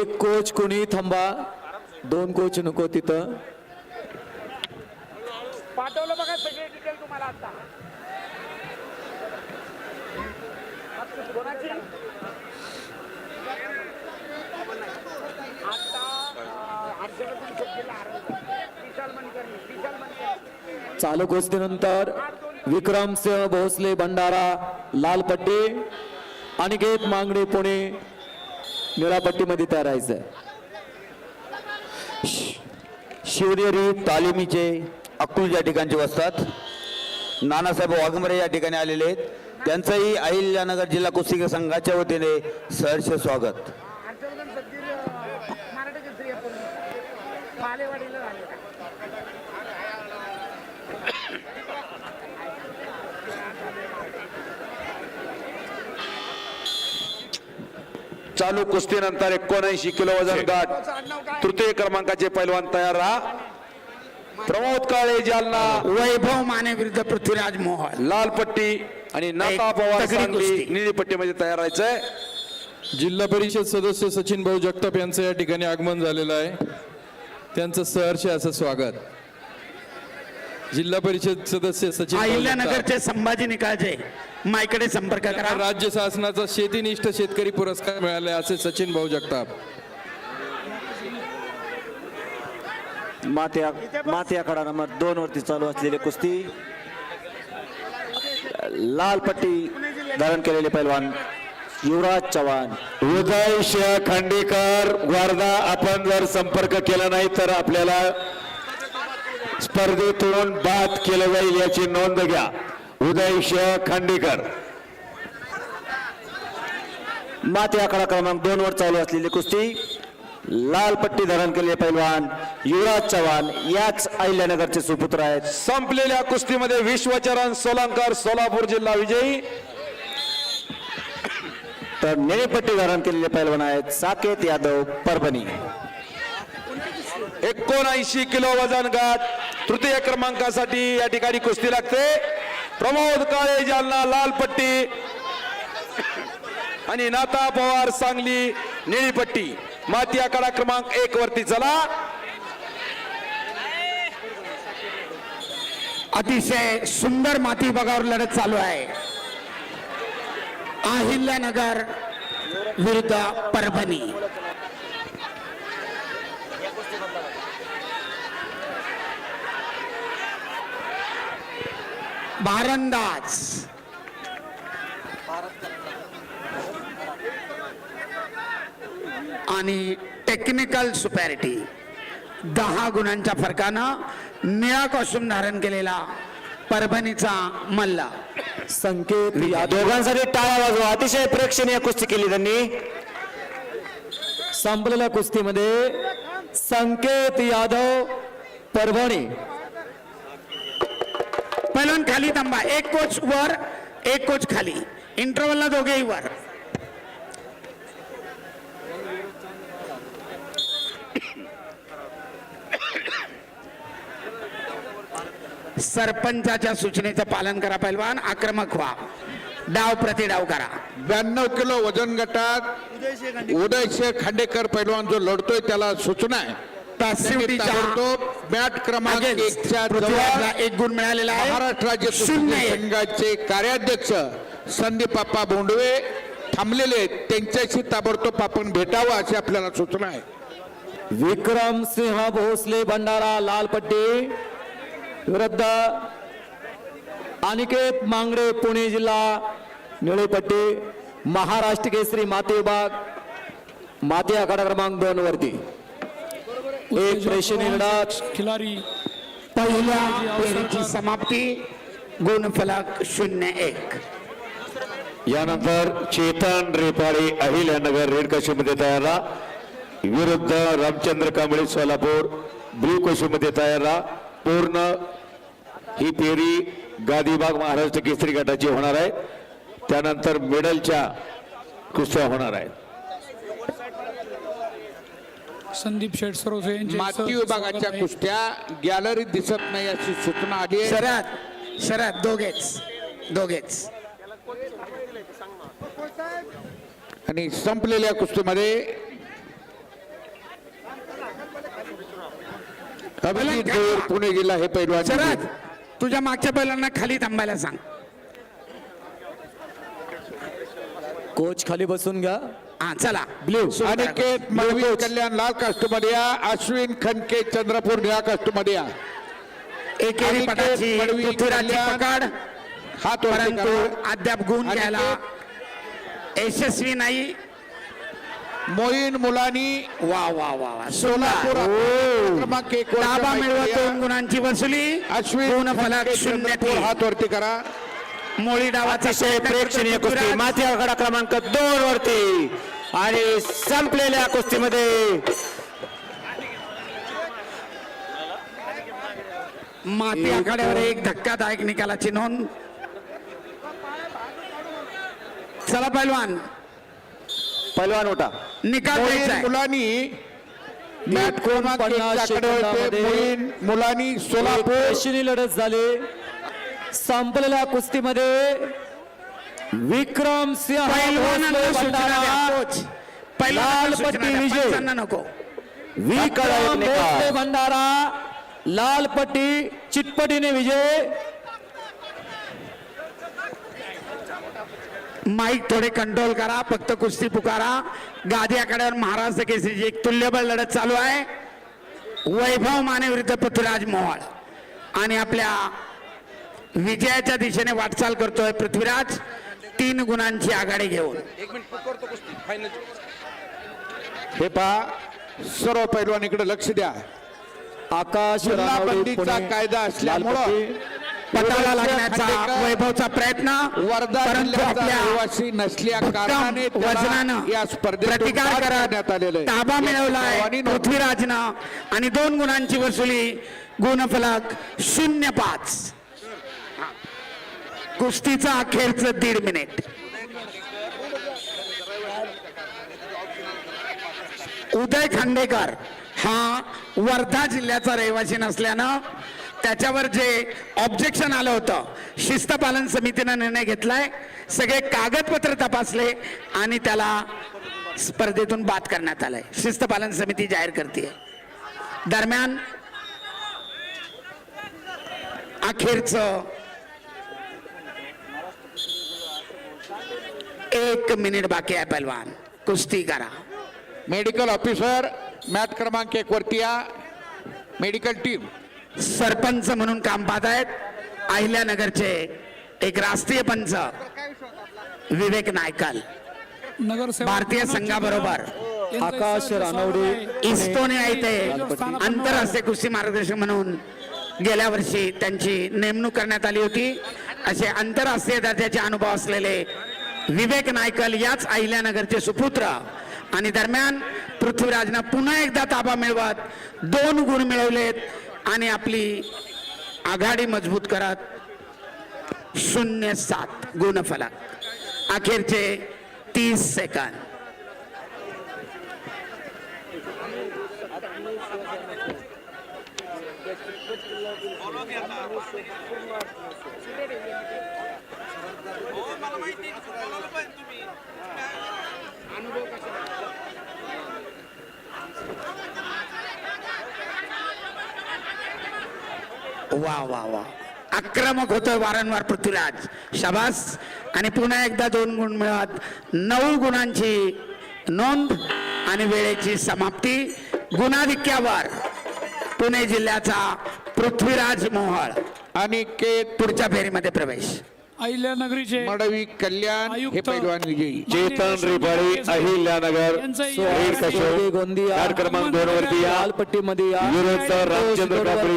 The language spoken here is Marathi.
एक कोच कोणी थांबा. दोन कोच नको तिथं. पाठवलं बघा सगळे डिटेल तुम्हाला आता. चालू कुस्तीनंतर विक्रमसिंह भोसले भंडारा लाल पट्टी अनिकेत मांगडे पुणे निळापट्टीमध्ये तयार राहायचं शिवनेरी तालिमीचे अक्कूल या ठिकाणचे वसतात. नानासाहेब वाघमरे या ठिकाणी आलेले आहेत. त्यांचंही अहिल्यानगर जिल्हा कुस्ती संघाच्या वतीने सहर्ष स्वागत. चालू कुस्तीनंतर एकोणऐंशी किलो वजन गाठ तृतीय क्रमांकाचे पैलवान तयार राहा. प्रमोद काळे जालना. वैभव माने विरुद्ध पृथ्वीराज मोहन लाल पट्टी आणि नाता पवार सांगली. निळी पट्टीमध्ये तयार राहायचंय. जिल्हा परिषद सदस्य सचिन भाऊ जगताप यांचं या ठिकाणी आगमन झालेलं आहे. त्यांचं सहर्ष असं स्वागत. जिल्हा परिषद सदस्य सचिन. अहिल्यानगरचे संभाजी निकाळजे माईकडे संपर्क करा. त्यांना राज्य शासनाचा शेतीनिष्ठ शेतकरी पुरस्कार मिळाले असे सचिन भाऊ जगताप. मात्या मात्या आखाडा नंबर दोन वरती चालू असलेली कुस्ती. लाल पट्टी धारण केलेले पैलवान युवराज चव्हाण. उदय शेह खांडेकर वर्धा आपण जर संपर्क केला नाही तर आपल्याला स्पर्धेतून बाद केलं जाईल याची नोंद घ्या. उदय शेह खांडेकर. माती आखाडा क्रमांक दोन वर चालू असलेली कुस्ती. लाल पट्टी धारण केलेले पैलवान युवराज चव्हाण. याच अहिल्यानगरचे सुपुत्र आहेत. संपलेल्या कुस्तीमध्ये विश्वचरण सोलांकर सोलापूर जिल्हा विजयी. तर निळी पट्टी धारण केलेले पैलवान आहेत साकेत यादव परभणी. एकोणऐंशी किलो वजन गट तृतीय क्रमांकासाठी या ठिकाणी कुस्ती लागते. प्रमोद काळे जालना लाल पट्टी आणि नाता पवार सांगली निळी पट्टी. माती आकडा क्रमांक एक वरती चला. अतिशय सुंदर माती भागावर लढत चालू आहे. अहिल्यानगर विरुद्ध परभणी. भारंदाज आणि टेक्निकल सुपॅरिटी दहा गुणांच्या फरकानं निळा कॉस्ट्युम धारण केलेला परभणीचा मल्ला. संकेत या दोघांसाठी टाळा वाजवा. अतिशय प्रेक्षणीय कुस्ती केली त्यांनी. संपलेल्या कुस्तीमध्ये संकेत यादव परभणी. पहिलवान खाली थांबा. एक कोच वर एक कोच खाली. इंटरव्हलला दोघेही वर. सरपंचाच्या सूचनेचं पालन करा पहिलवान. आक्रमक व्हा. डाव प्रति डाव करा. ब्याण्णव किलो वजन गटात उदय शेख खांडेकर पैलवान जो लढतोय त्याला सूचना आहे. ताबडतोब बॅट क्रमांक एकच्या पृथ्वीराजला जवळ एक गुण मिळालेला आहे. महाराष्ट्र राज्य शून्य. संघाचे कार्याध्यक्ष संदीप बाप्पा बोंडवे थांबलेले आहेत. त्यांच्याशी ताबडतोब आपण भेटावं अशी आपल्याला सूचना आहे. विक्रम सिंह भोसले भंडारा लाल पट्टी विरुद्ध अनिकेत मांगडे पुणे जिल्हा निळी पट्टी महाराष्ट्र केसरी माती विभाग माती आखाडा क्रमांक दोन वरती. एक प्रेक्षणीय लढत खिलारी पहिल्या फेरीची समाप्ती. गुणफलक शून्य एक. यानंतर चेतन रेपाडे अहिल्यानगर रेड कशीमध्ये तयार राहा. विरुद्ध रामचंद्र कांबळे सोलापूर ब्ल्यू कशीमध्ये तयार राहा. पूर्ण ही फेरी गादीबाग महाराष्ट्र केसरी गटाची होणार आहे. त्यानंतर मेडलच्या कुस्त्या होणार आहेत. संदीप शेठ सरोसे यांचे माती विभागाच्या कुस्त्या गॅलरीत दिसत नाही अशी सूचना आली आहे. शरद शरद दोघेच दोघेच. आणि संपलेल्या कुस्तीमध्ये पुणे गेला हे पैलवान शरद तुझ्या मागच्या पैलांना खाली थांबायला सांग. कोच खाली बसून घ्या. हा चला ब्ल्यू अनिकेत मळवी कल्याण लाल कास्टमध्ये या अश्विन खनके चंद्रपूर निळा कास्टमध्ये या एकेरी अनिकेत पटाची मडवी पृथ्वीराजची कल्याण. पकड हात वरती परंतु करा. अद्याप गुण अनिकेत. घ्यायला यशस्वी नाही मोईन मुलानी वा वा वा वा सोलापूर सोलापूर क्रमांक एक क्रमांक मिळवत. दोन गुणांची वसुली अश्विन गुण फलक खनके शून्य चंद्रपूर तीन. हात वरती करा मोळी डावाचा अतिशय प्रयत्न करतो प्रेक्षणीय कुस्ती पृथ्वीराज. माथी आखाडा क्रमांक दोन वरती आणि संपलेल्या कुस्तीमध्ये माती आखाड्यावर एक धक्कादायक निकालाची नोंद. चला पैलवान. पैलवान उठा. निकाल द्यायचा. मुलानी मॅट पन्नास मुलानी सोलापूर. लढत झाली. संपलेल्या कुस्तीमध्ये विक्रम सिंह पैलवानांना भोसले सूचना द्या, भंडारा कोच. पैलवानांना लाल सूचना पट्टी द्या, विजय. नको. विक्रम भोसले भंडारा लाल पट्टी चिटपटीने विजय. माईक थोडे कंट्रोल करा फक्त कुस्ती पुकारा. गादी आखाड्यावर महाराष्ट्र केसरीची एक तुल्यबळ लढत चालू आहे. वैभव माने विरुद्ध पृथ्वीराज मोहोळ. आणि आपल्या विजयाच्या दिशेने वाटचाल करतोय पृथ्वीराज. तीन गुणांची आघाडी घेऊन हे पहा सर्व पैलवान इकडे लक्ष द्या आकाश जिल्हा रानवडे, बंदीचा पुणे. कायदा असल्यामुळं. पटाला लागण्याचा खांडेकर, वैभवचा प्रयत्न वर्धा परंतु जिल्ह्याचा आपल्या रहिवासी नसल्या कारणाने त्याला वजनानं या स्पर्धेतून प्रतिकार बाद करत करण्यात आलेलं आहे. ताबा मिळवलाय सर्वांनी नोंद- पृथ्वीराजनं आणि दोन गुणांची वसुली गुणफलक शून्य पाच कुस्तीचा अखेरचं दीड मिनिट. उदय खांडेकर हा वर्धा जिल्ह्याचा रहिवासी नसल्यानं त्याच्यावर जे ऑब्जेक्शन आलं होतं शिस्तपालन समितीनं निर्णय घेतलाय. सगळे कागदपत्र तपासले आणि त्याला स्पर्धेतून बाद करण्यात आलंय. शिस्तपालन समिती जाहीर करते दरम्यान अखेरचं एक मिनिट बाकी आहे पहलवान. कुस्ती करा. मेडिकल ऑफिसर मॅट क्रमांक एक वरती या. Medical team. सरपंच म्हणून काम पाहत आहेत. अहिल्यानगरचे एक राष्ट्रीय पंच विवेक नायकाल. भारतीय संघाबरोबर. आकाश रानवडे. स्वागत आहे. इस्टोने येथे स्थानापन्न आंतरराष्ट्रीय कुस्ती मार्गदर्शक म्हणून गेल्या वर्षी त्यांची नेमणूक करण्यात आली होती. असे आंतरराष्ट्रीय दर्जाचे अनुभव असलेले विवेक नायकल याच अहिल्यानगरचे सुपुत्र. आणि दरम्यान पृथ्वीराजनं पुन्हा एकदा ताबा मिळवत दोन गुण मिळवलेत आणि आपली आघाडी मजबूत करत शून्य सात गुणफलक. अखेरचे तीस सेकंद. वा वा वा आक्रमक होतोय वारंवार पृथ्वीराज. शाबास. आणि पुन्हा एकदा दोन गुण मिळत. नऊ गुणांची नोंद आणि वेळेची समाप्ती. गुणाधिक्यावर पुणे जिल्ह्याचा पृथ्वीराज मोहळ. अनिकेत पुढच्या फेरीमध्ये प्रवेश. अहिल्यानगरीचे मडवी कल्याण हे आयुक्त पैलवान विजयी. चेतन रिपाळी अहिल्यानगर या कशो गोंदिया कार्ड क्रमांक दोन वरती या लाल पट्टीमध्ये या विरुद्ध रामचंद्र कापडी